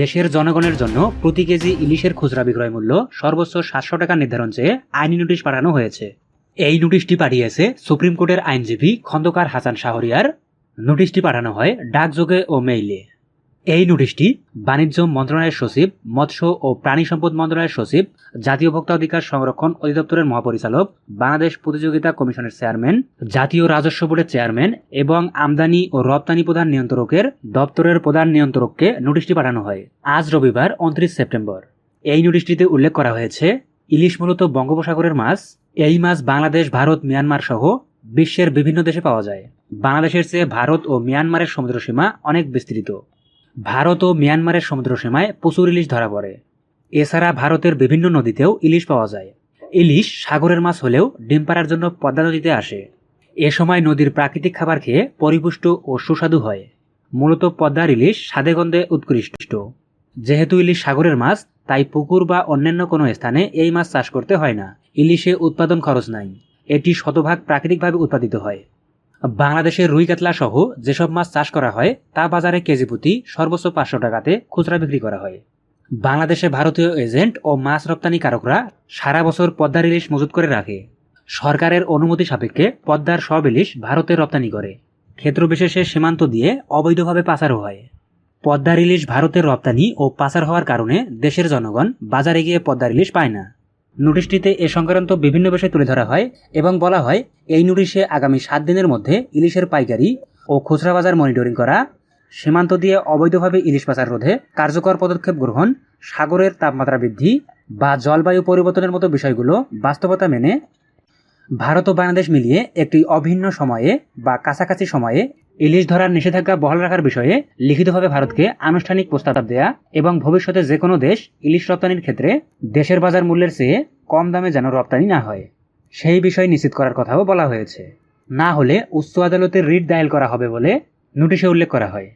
দেশের জনগণের জন্য প্রতি কেজি ইলিশের খুচরা বিক্রয় মূল্য সর্বোচ্চ সাতশো টাকা নির্ধারণ চেয়ে আইনি নোটিশ পাঠানো হয়েছে। এই নোটিশটি পাঠিয়েছে সুপ্রিম কোর্টের আইনজীবী খন্দকার হাসান শাহরিয়ার। নোটিশটি পাঠানো হয় ডাকযোগে ও মেইলে। এই নোটিশটি বাণিজ্য মন্ত্রণালয়ের সচিব, মৎস্য ও প্রাণী সম্পদ মন্ত্রণালয়ের সচিব, জাতীয় ভোক্তা অধিকার সংরক্ষণ অধিদপ্তরের মহাপরিচালক, বাংলাদেশ প্রতিযোগিতা কমিশনের চেয়ারম্যান, জাতীয় রাজস্ব বোর্ডের চেয়ারম্যান এবং আমদানি ও রপ্তানি প্রধান নিয়ন্ত্রকের দপ্তরের প্রধান নিয়ন্ত্রককে নোটিশটি পাঠানো হয়। আজ রবিবার, উনত্রিশ সেপ্টেম্বর। এই নোটিশটিতে উল্লেখ করা হয়েছে, ইলিশ মূলত বঙ্গোপসাগরের মাছ, এই মাছ বাংলাদেশ, ভারত, মিয়ানমার সহ বিশ্বের বিভিন্ন দেশে পাওয়া যায়। বাংলাদেশের চেয়ে ভারত ও মিয়ানমারের সমুদ্রসীমা অনেক বিস্তৃত। ভারত ও মিয়ানমারের সমুদ্রসীমায় প্রচুর ইলিশ ধরা পড়ে। এছাড়া ভারতের বিভিন্ন নদীতেও ইলিশ পাওয়া যায়। ইলিশ সাগরের মাছ হলেও ডিম পাড়ার জন্য পদ্মা নদীতে আসে। এ সময় নদীর প্রাকৃতিক খাবার খেয়ে পরিপুষ্ট ও সুস্বাদু হয়। মূলত পদ্মার ইলিশ স্বাদে গন্ধে উৎকৃষ্ট। যেহেতু ইলিশ সাগরের মাছ, তাই পুকুর বা অন্যান্য কোনো স্থানে এই মাছ চাষ করতে হয় না। ইলিশে উৎপাদন খরচ নাই। এটি শতভাগ প্রাকৃতিকভাবে উৎপাদিত হয়। বাংলাদেশের রুই কাতলা সহ যেসব মাছ চাষ করা হয়, তা বাজারে কেজি প্রতি সর্বোচ্চ পাঁচশো টাকাতে খুচরা বিক্রি করা হয়। বাংলাদেশে ভারতীয় এজেন্ট ও মাছ রপ্তানিকারকরা সারা বছর পদ্মার ইলিশ মজুত করে রাখে। সরকারের অনুমতি সাপেক্ষে পদ্মার সব ইলিশ ভারতে রপ্তানি করে। ক্ষেত্রবিশেষে সীমান্ত দিয়ে অবৈধভাবে পাচারও হয়। পদ্মার ইলিশ ভারতের রপ্তানি ও পাচার হওয়ার কারণে দেশের জনগণ বাজারে গিয়ে পদ্মার ইলিশ পায় না। নোটিশটিতে এ সংক্রান্ত বিভিন্ন বিষয় তুলে ধরা হয় এবং বলা হয়, এই নোটিশে আগামী সাত দিনের মধ্যে ইলিশের পাইকারি ও খুচরা বাজার মনিটরিং করা, সীমান্ত দিয়ে অবৈধভাবে ইলিশ পাচার রোধে কার্যকর পদক্ষেপ গ্রহণ, সাগরের তাপমাত্রা বৃদ্ধি বা জলবায়ু পরিবর্তনের মতো বিষয়গুলো বাস্তবতা মেনে, ভারত ও বাংলাদেশ মিলিয়ে একটি অভিন্ন সময়ে বা কাছাকাছি সময়ে ইলিশ ধরার নিষেধাজ্ঞা বহাল রাখার বিষয়ে লিখিতভাবে ভারতকে আনুষ্ঠানিক প্রস্তাব দেয়া এবং ভবিষ্যতে যে কোনো দেশ ইলিশ রপ্তানির ক্ষেত্রে দেশের বাজার মূল্যের চেয়ে কম দামে যেন রপ্তানি না হয়। সেই বিষয় নিশ্চিত করার কথাও বলা হয়েছে। না হলে উচ্চ আদালতে রিট দায়ের করা হবে বলে নোটিশে উল্লেখ করা হয়।